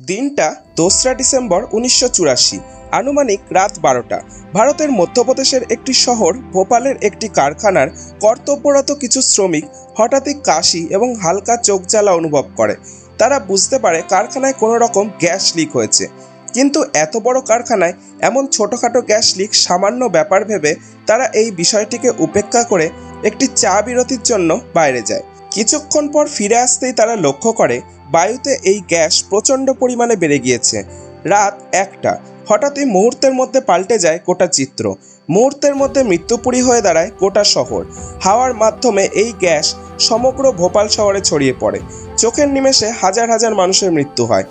দিনটা দোসরা ডিসেম্বর উনিশশো চুরাশি, আনুমানিক রাত বারোটা। ভারতের মধ্যপ্রদেশের একটি শহর, ভোপালের একটি কারখানার কর্তব্যরত কিছু শ্রমিক হঠাৎই কাশি এবং হালকা চোখ জ্বালা অনুভব করে। তারা বুঝতে পারে কারখানায় কোনো রকম গ্যাস লিক হয়েছে। কিন্তু এত বড় কারখানায় এমন ছোটোখাটো গ্যাস লিক সামান্য ব্যাপার ভেবে তারা এই বিষয়টিকে উপেক্ষা করে একটি চা বিরতির জন্য বাইরে যায়। কিছুক্ষণ পর ফিরে আসতেই তারা লক্ষ্য করে বায়ুতে এই গ্যাস প্রচণ্ড পরিমাণে বেড়ে গিয়েছে। রাত একটা। হঠাৎই মুহূর্তের মধ্যে পাল্টে যায় গোটা চিত্র। মুহূর্তের মধ্যে মৃত্যুপুরী হয়ে দাঁড়ায় গোটা শহর। হাওয়ার মাধ্যমে এই গ্যাস সমগ্র ভোপাল শহরে ছড়িয়ে পড়ে। চোখের নিমেষে হাজার হাজার মানুষের মৃত্যু হয়।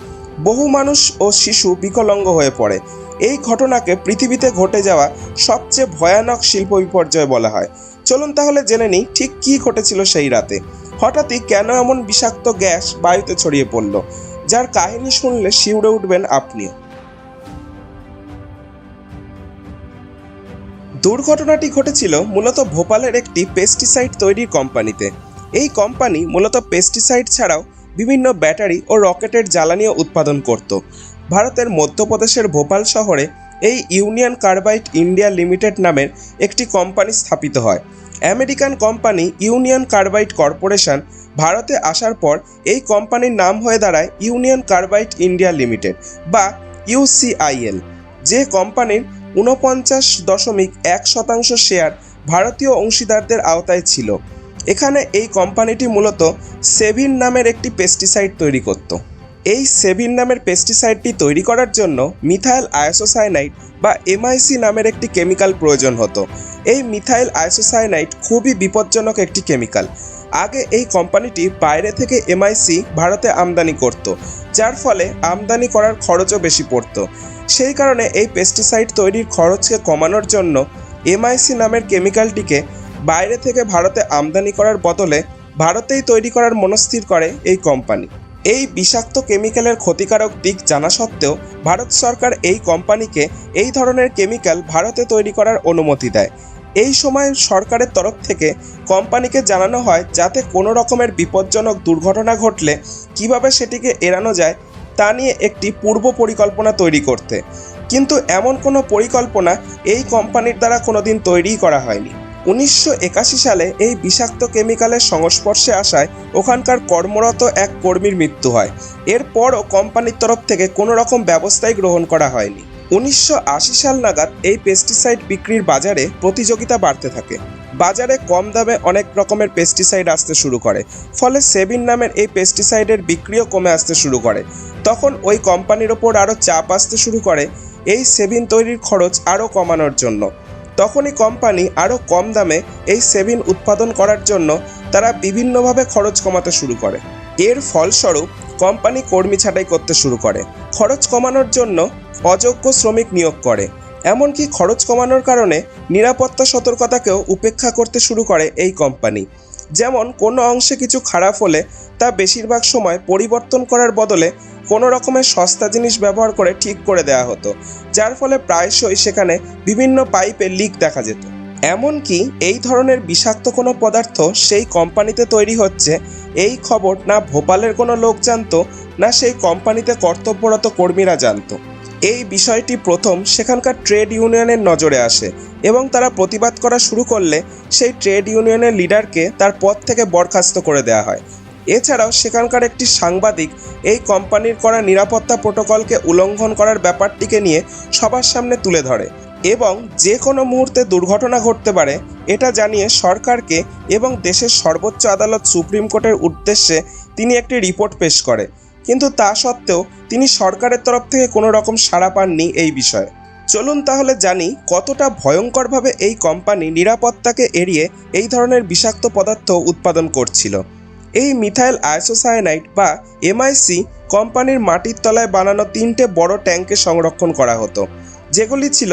বহু মানুষ ও শিশু বিকলাঙ্গ হয়ে পড়ে। এই ঘটনাকে পৃথিবীতে ঘটে যাওয়া সবচেয়ে ভয়ানক শিল্প বিপর্যয় বলা হয়। চলুন তাহলে জেনে নিই ঠিক কী ঘটেছিল সেই রাতে। হঠাৎই কেন এমন বিষাক্ত গ্যাস বায়ুতে ছড়িয়ে পড়ল, যার কাহিনী শুনলে শিউরে উঠবেন আপনিও। দুর্ঘটনাটি ঘটেছিল মূলত ভোপালের একটি পেস্টিসাইড তৈরির কোম্পানিতে। এই কোম্পানি মূলত পেস্টিসাইড ছাড়াও বিভিন্ন ব্যাটারি ও রকেটের জ্বালানিও উৎপাদন করত। ভারতের মধ্যপ্রদেশের ভোপাল শহরে এই ইউনিয়ন কার্বাইড ইন্ডিয়া লিমিটেড নামের একটি কোম্পানি স্থাপিত হয়। American company Union Carbide Corporation ভারতে আসার পর এই কোম্পানির নাম হয়ে দাঁড়ায় ইউনিয়ন কার্বাইড ইন্ডিয়া লিমিটেড বা ইউসিআইএল যে কোম্পানির ঊনপঞ্চাশ দশমিক এক শতাংশ শেয়ার ভারতীয় অংশীদারদের আওতায় ছিল। এখানে এই কোম্পানিটি মূলত সেভিন নামের একটি পেস্টিসাইড তৈরি করত। এই সেভিন নামের পেস্টিসাইডটি তৈরি করার জন্য মিথাইল আয়োসোসাইনাইড বা এমআইসি নামের একটি কেমিক্যাল প্রয়োজন হতো। এই মিথাইল আইসোসায়ানাইড খুবই বিপজ্জনক একটি কেমিক্যাল। আগে এই কোম্পানিটি বাইরে থেকে এমআইসি ভারতে আমদানি করত, যার ফলে আমদানি করার খরচও বেশি পড়তো। সেই কারণে এই পেস্টিসাইড তৈরির খরচকে কমানোর জন্য এমআইসি নামের কেমিক্যালটিকে বাইরে থেকে ভারতে আমদানি করার বদলে ভারতেই তৈরি করার মনস্থির করে এই কোম্পানি। এই বিষাক্ত কেমিক্যালের ক্ষতিকারক দিক জানা সত্ত্বেও ভারত সরকার এই কোম্পানিকে এই ধরনের কেমিক্যাল ভারতে তৈরি করার অনুমতি দেয়। এই সময় সরকারের তরফ থেকে কোম্পানিকে জানানো হয়, যাতে কোনো রকমের বিপজ্জনক দুর্ঘটনা ঘটলে কীভাবে সেটিকে এড়ানো যায় তা নিয়ে একটি পূর্ব পরিকল্পনা তৈরি করতে। কিন্তু এমন কোনো পরিকল্পনা এই কোম্পানির দ্বারা কোনোদিন তৈরিই করা হয়নি। উনিশশো একাশি সালে এই বিষাক্ত কেমিক্যালের সংস্পর্শে আসায় ওখানকার কর্মরত এক কর্মীর মৃত্যু হয়। এরপরও কোম্পানির তরফ থেকে কোনো রকম ব্যবস্থাই গ্রহণ করা হয়নি। উনিশশো আশি সাল নাগাদ এই পেস্টিসাইড বিক্রির বাজারে প্রতিযোগিতা বাড়তে থাকে। বাজারে কম দামে অনেক রকমের পেস্টিসাইড আসতে শুরু করে, ফলে সেভিন নামের এই পেস্টিসাইডের বিক্রিও কমে আসতে শুরু করে। তখন ওই কোম্পানির ওপর আরও চাপ আসতে শুরু করে, এই সেভিন তৈরির খরচ আরও কমানোর জন্য। তখনই কোম্পানি আরও কম দামে এই সেভিন উৎপাদন করার জন্য তারা বিভিন্নভাবে খরচ কমাতে শুরু করে। এর ফলস্বরূপ, কোম্পানি কর্মী ছাঁটাই করতে শুরু করে। খরচ কমানোর জন্য অযোগ্য শ্রমিক নিয়োগ করে। এমনকি খরচ কমানোর কারণে নিরাপত্তা সতর্কতাকেও উপেক্ষা করতে শুরু করে এই কোম্পানি। যেমন, কোনো অংশে কিছু খারাপ হলে তা বেশিরভাগ সময় পরিবর্তন করার বদলে কোনো রকমের সস্তা জিনিস ব্যবহার করে ঠিক করে দেওয়া হতো, যার ফলে প্রায়শই সেখানে বিভিন্ন পাইপে লিক দেখা যেত। এমনকি এই ধরনের বিষাক্ত কোনো পদার্থ সেই কোম্পানিতে তৈরি হচ্ছে, এই খবর না ভোপালের কোনো লোক জানতো, না সেই কোম্পানিতে কর্তব্যরত কর্মীরা জানতো। এই বিষয়টি প্রথম সেখানকার ট্রেড ইউনিয়নের নজরে আসে এবং তারা প্রতিবাদ করা শুরু করলে সেই ট্রেড ইউনিয়নের লিডারকে তার পদ থেকে বরখাস্ত করে দেওয়া হয়। এছাড়াও সেখানকার একটি সাংবাদিক এই কোম্পানির করা নিরাপত্তা প্রোটোকলকে উল্লঙ্ঘন করার ব্যাপারটিকে নিয়ে সবার সামনে তুলে ধরে এবং যে কোনো মুহূর্তে দুর্ঘটনা ঘটতে পারে, এটা জানিয়ে সরকারকে এবং দেশের সর্বোচ্চ আদালত সুপ্রিম কোর্টের উদ্দেশ্যে তিনি একটি রিপোর্ট পেশ করে। কিন্তু তা সত্ত্বেও তিনি সরকারের তরফ থেকে কোনো রকম সাড়া পাননি এই বিষয়ে। চলুন তাহলে জানি কতটা ভয়ঙ্করভাবে এই কোম্পানি নিরাপত্তাকে এড়িয়ে এই ধরনের বিষাক্ত পদার্থ উৎপাদন করছিল। এই মিথাইল আইসোসায়ানাইড বা এমআইসি কোম্পানির মাটির তলায় বানানো তিনটে বড় ট্যাঙ্কে সংরক্ষণ করা হতো, যেগুলি ছিল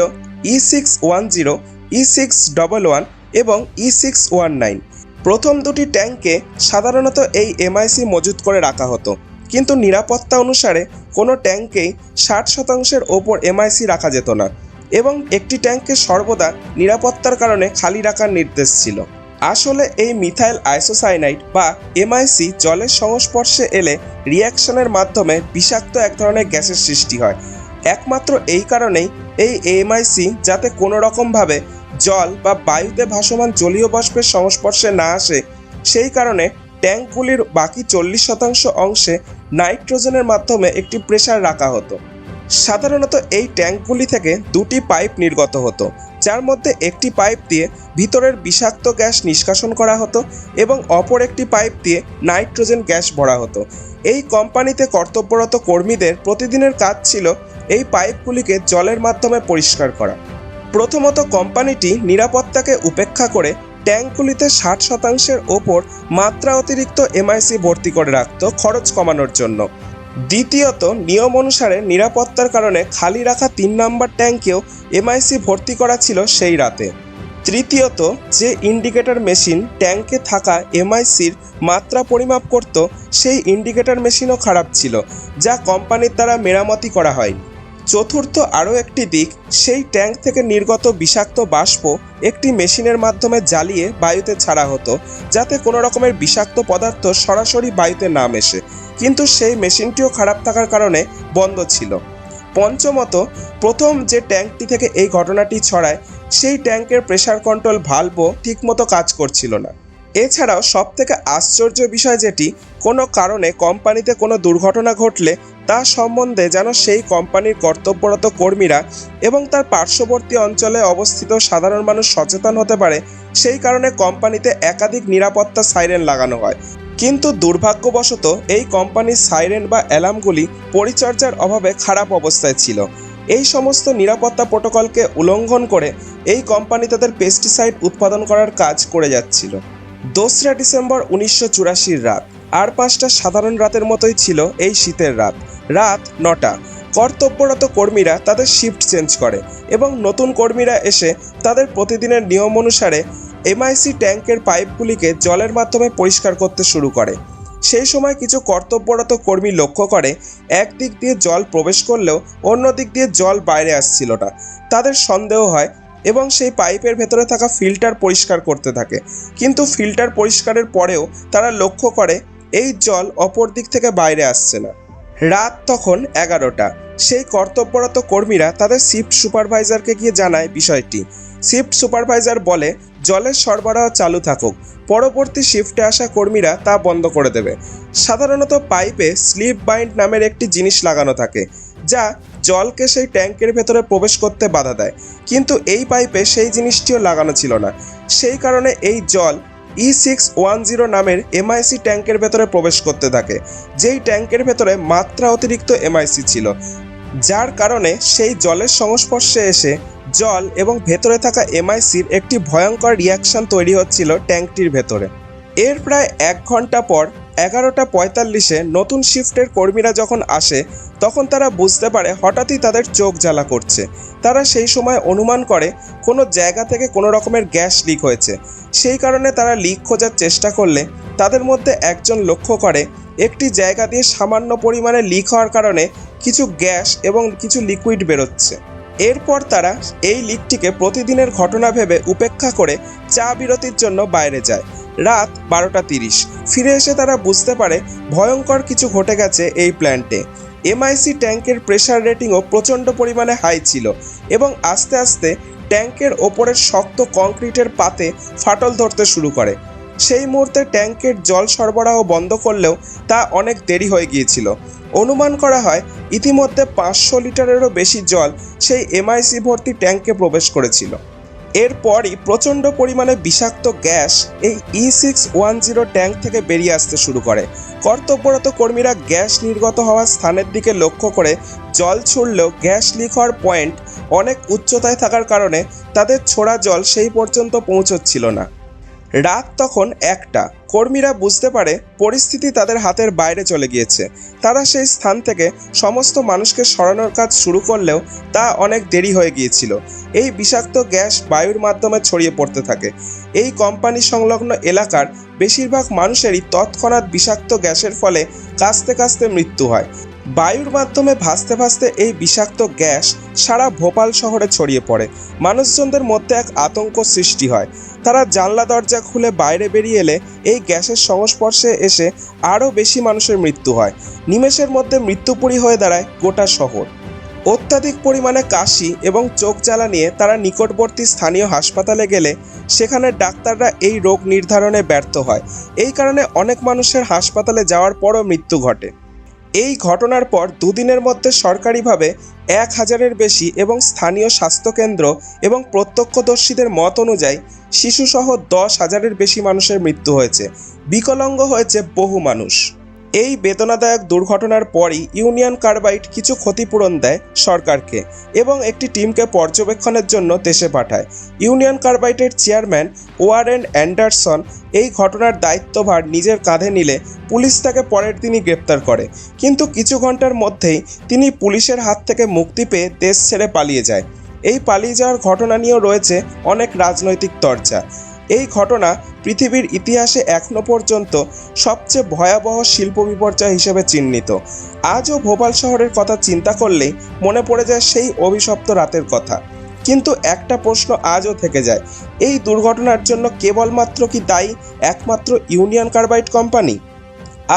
E six one zero E six double one এবং ই সিক্স ওয়ান নাইন প্রথম দুটি ট্যাঙ্কে সাধারণত এই এমআইসি মজুত করে রাখা হতো, কিন্তু নিরাপত্তা অনুসারে কোনো ট্যাঙ্কেই ষাট শতাংশের ওপর এমআইসি রাখা যেত না এবং একটি ট্যাঙ্কে সর্বদা নিরাপত্তার কারণে খালি রাখার নির্দেশ ছিল। আসলে এই মিথাইল আইসোসাইনাইড বা এমআইসি জলের সংস্পর্শে এলে রিয়াকশনের মাধ্যমে বিষাক্ত এক ধরনের গ্যাসের সৃষ্টি হয়। একমাত্র এই কারণেই এই এমআইসি যাতে কোনো রকমভাবে জল বা বায়ুতে ভাসমান জলীয় বাষ্পের সংস্পর্শে না আসে, সেই কারণে ট্যাঙ্কগুলির বাকি চল্লিশ শতাংশ অংশে নাইট্রোজেনের মাধ্যমে একটি প্রেসার রাখা হতো। সাধারণত এই ট্যাঙ্কগুলি থেকে দুটি পাইপ নির্গত হতো। যার মধ্যে একটি পাইপ দিয়ে ভিতরের বিষাক্ত গ্যাস নিষ্কাশন করা হতো এবং অপর একটি পাইপ দিয়ে নাইট্রোজেন গ্যাস ভরা হতো। এই কোম্পানিতে কর্তব্যরত কর্মীদের প্রতিদিনের কাজ ছিল এই পাইপগুলিকে জলের মাধ্যমে পরিষ্কার করা। প্রথমত কোম্পানিটি নিরাপত্তাকে উপেক্ষা করে ট্যাঙ্কগুলিতে ষাট শতাংশের ওপর মাত্রা অতিরিক্ত এমআইসি ভর্তি করে রাখত খরচ কমানোর জন্য। দ্বিতীয়ত, নিয়ম অনুসারে নিরাপত্তার কারণে খালি রাখা তিন নম্বর ট্যাঙ্কেও এমআইসি ভর্তি করা ছিল সেই রাতে। তৃতীয়ত, যে ইন্ডিকেটর মেশিন ট্যাঙ্কে থাকা এমআইসির মাত্রা পরিমাপ করত, সেই ইন্ডিকেটর মেশিনও খারাপ ছিল, যা কোম্পানির দ্বারা মেরামতি করা হয়নি। চতুর্থ আরও একটি দিক, সেই ট্যাঙ্ক থেকে নির্গত বিষাক্ত বাষ্প একটি মেশিনের মাধ্যমে জ্বালিয়ে বায়ুতে ছাড়া হতো, যাতে কোনো রকমের বিষাক্ত পদার্থ সরাসরি বায়ুতে না মেশে। কিন্তু সেই মেশিনটিও খারাপ থাকার কারণে বন্ধ ছিল। পঞ্চমত, প্রথম যে ট্যাঙ্কটি থেকে এই ঘটনাটি ছড়ায়, সেই ট্যাঙ্কের প্রেশার কন্ট্রোল ভালভও ঠিকমতো কাজ করছিল না। এছাড়াও সবথেকে আশ্চর্য বিষয় যেটি, কোনো কারণে কোম্পানিতে কোনো দুর্ঘটনা ঘটলে তা সম্বন্ধে যেন সেই কোম্পানির কর্তব্যরত কর্মীরা এবং তার পার্শ্ববর্তী অঞ্চলে অবস্থিত সাধারণ মানুষ সচেতন হতে পারে, সেই কারণে কোম্পানিতে একাধিক নিরাপত্তা সাইরেন লাগানো হয়। কিন্তু দুর্ভাগ্যবশত এই কোম্পানির সাইরেন বা অ্যালার্মগুলি পরিচর্যার অভাবে খারাপ অবস্থায় ছিল। এই সমস্ত নিরাপত্তা প্রোটোকলকে উল্লঙ্ঘন করে এই কোম্পানি তাদের পেস্টিসাইড উৎপাদন করার কাজ করে যাচ্ছিল। দোসরা ডিসেম্বর উনিশশো রাত, আর পাঁচটা সাধারণ রাতের মতোই ছিল এই শীতের রাত। রাত নটা। কর্তব্যরত কর্মীরা তাদের শিফট চেঞ্জ করে এবং নতুন কর্মীরা এসে তাদের প্রতিদিনের নিয়ম অনুসারে এমআইসি ট্যাঙ্কের পাইপগুলিকে জলের মাধ্যমে পরিষ্কার করতে শুরু করে। সেই সময় কিছু কর্তব্যরত কর্মী লক্ষ্য করে, এক দিক দিয়ে জল প্রবেশ করলেও অন্য দিক দিয়ে জল বাইরে আসছিল না। তাদের সন্দেহ হয় এবং সেই পাইপের ভেতরে থাকা ফিল্টার পরিষ্কার করতে থাকে। কিন্তু ফিল্টার পরিষ্কারের পরেও তারা লক্ষ্য করে, এই জল অপর দিক থেকে বাইরে আসছে না। রাত তখন এগারোটা। সেই কর্তব্যরত কর্মীরা তাদের শিফট সুপারভাইজারকে গিয়ে জানায় বিষয়টি। শিফট সুপারভাইজার বলে, জলের সরবরাহ চালু থাকুক। পরবর্তী শিফটে আসা কর্মীরা তা বন্ধ করে দেবে। সাধারণত পাইপে স্লিপ বাইন্ড নামের একটি জিনিস লাগানো থাকে, যা জলকে সেই ট্যাঙ্কের ভেতরে প্রবেশ করতে বাধা দেয়। কিন্তু এই পাইপে সেই জিনিসটিও লাগানো ছিল না। সেই কারণে এই জল ই সিক্স ওয়ান জিরো নামের এমআইসি ট্যাঙ্কের ভেতরে প্রবেশ করতে থাকে, যেই ট্যাঙ্কের ভেতরে মাত্রা অতিরিক্ত এমআইসি ছিল, যার কারণে সেই জলের সংস্পর্শে এসে জল এবং ভেতরে থাকা এমআইসির একটি ভয়ঙ্কর রিয়াকশন তৈরি হচ্ছিল ট্যাঙ্কটির ভেতরে। এর প্রায় এক ঘণ্টা পর এগারোটা পঁয়তাল্লিশে নতুন শিফটের কর্মীরা যখন আসে, তখন তারা বুঝতে পারে হঠাৎই তাদের চোখ জ্বালা করছে। তারা সেই সময় অনুমান করে, কোনো জায়গা থেকে কোনো রকমের গ্যাস লিক হয়েছে। সেই কারণে তারা লিক খোঁজার চেষ্টা করলে, তাদের মধ্যে একজন লক্ষ্য করে, একটি জায়গা দিয়ে সামান্য পরিমাণে লিক হওয়ার কারণে কিছু গ্যাস এবং কিছু লিকুইড বেরোচ্ছে। এরপর তারা এই লিকটিকে প্রতিদিনের ঘটনা ভেবে উপেক্ষা করে চা বিরতির জন্য বাইরে যায়। রাত বারোটা তিরিশ। ফিরে এসে তারা বুঝতে পারে ভয়ঙ্কর কিছু ঘটে গেছে এই প্ল্যান্টে। এমআইসি ট্যাঙ্কের প্রেশার রেটিংও প্রচণ্ড পরিমাণে হাই ছিল এবং আস্তে আস্তে ট্যাঙ্কের ওপরের শক্ত কংক্রিটের পাতে ফাটল ধরতে শুরু করে। সেই মুহূর্তে ট্যাঙ্কের জল সরবরাহ বন্ধ করলেও তা অনেক দেরি হয়ে গিয়েছিল। অনুমান করা হয় ইতিমধ্যে পাঁচশো লিটারেরও বেশি জল সেই এমআইসি ভর্তি ট্যাঙ্কে প্রবেশ করেছিল। এরপরই প্রচণ্ড পরিমাণে বিষাক্ত গ্যাস এই E six one zero tank থেকে বেরিয়ে আসতে শুরু করে। কর্তব্যরত কর্মীরা গ্যাস নির্গত হওয়ার স্থানের দিকে লক্ষ্য করে জল ছুড়লেও গ্যাস লিক হওয়ার পয়েন্ট অনেক উচ্চতায় থাকার কারণে তাদের ছোড়া জল সেই পর্যন্ত পৌঁছচ্ছিল না। রাত তখন একটা। কর্মীরা বুঝতে পারে পরিস্থিতি তাদের হাতের বাইরে চলে গিয়েছে। তারা সেই স্থান থেকে সমস্ত মানুষকে সরানোর কাজ শুরু করলেও তা অনেক দেরি হয়ে গিয়েছিল। এই বিষাক্ত গ্যাস বায়ুর মাধ্যমে ছড়িয়ে পড়তে থাকে। এই কোম্পানি সংলগ্ন এলাকার বেশিরভাগ মানুষেরই তৎক্ষণাৎ বিষাক্ত গ্যাসের ফলে কাস্তে কাস্তে মৃত্যু হয়। বায়ুর মাধ্যমে ভাসতে ভাসতে এই বিষাক্ত গ্যাস সারা ভোপাল শহরে ছড়িয়ে পড়ে। মানুষজনদের মধ্যে এক আতঙ্ক সৃষ্টি হয়। তারা জানলা দরজা খুলে বাইরে বেরিয়ে এলে এই গ্যাসের সংস্পর্শে এসে আরও বেশি মানুষের মৃত্যু হয়। নিমেষের মধ্যে মৃত্যুপুরী হয়ে দাঁড়ায় গোটা শহর। অত্যাধিক পরিমাণে কাশি এবং চোখ জ্বালা নিয়ে তারা নিকটবর্তী স্থানীয় হাসপাতালে গেলে সেখানে ডাক্তাররা এই রোগ নির্ধারণে ব্যর্থ হয়। এই কারণে অনেক মানুষের হাসপাতালে যাওয়ার পরও মৃত্যু ঘটে। এই ঘটনার পর দুদিনের মধ্যে সরকারিভাবে এক হাজারের বেশি এবং স্থানীয় স্বাস্থ্যকেন্দ্র এবং প্রত্যক্ষদর্শীদের মত অনুযায়ী শিশুসহ দশ হাজারের বেশি মানুষের মৃত্যু হয়েছে। বিকলাঙ্গ হয়েছে বহু মানুষ। এই বেদনাদায়ক দুর্ঘটনার পরই ইউনিয়ন কার্বাইড কিছু ক্ষতিপূরণ দেয় সরকারকে এবং একটি টিমকে পর্যবেক্ষণের জন্য দেশে পাঠায়। ইউনিয়ন কার্বাইডের চেয়ারম্যান ওয়ারেন অ্যান্ডারসন এই ঘটনার দায়িত্বভার নিজের কাঁধে নিলে পুলিশ তাকে পরের দিনই গ্রেপ্তার করে। কিন্তু কিছু ঘণ্টার মধ্যেই তিনি পুলিশের হাত থেকে মুক্তি পেয়ে দেশ ছেড়ে পালিয়ে যায়। এই পালিয়ে যাওয়ার ঘটনা নিয়েও রয়েছে অনেক রাজনৈতিক চর্চা এই ঘটনা পৃথিবীর ইতিহাসে এখনও পর্যন্ত সবচেয়ে ভয়াবহ শিল্প বিপর্যয় হিসেবে চিহ্নিত। আজও ভোপাল শহরের কথা চিন্তা করলেই মনে পড়ে যায় সেই অভিশপ্ত রাতের কথা। কিন্তু একটা প্রশ্ন আজও থেকে যায়, এই দুর্ঘটনার জন্য কেবলমাত্র কি দায়ী একমাত্র ইউনিয়ন কার্বাইড কোম্পানি?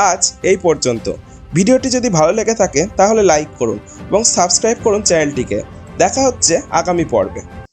আজ এই পর্যন্ত। ভিডিওটি যদি ভালো লেগে থাকে তাহলে লাইক করুন এবং সাবস্ক্রাইব করুন চ্যানেলটিকে। দেখা হচ্ছে আগামী পর্বে।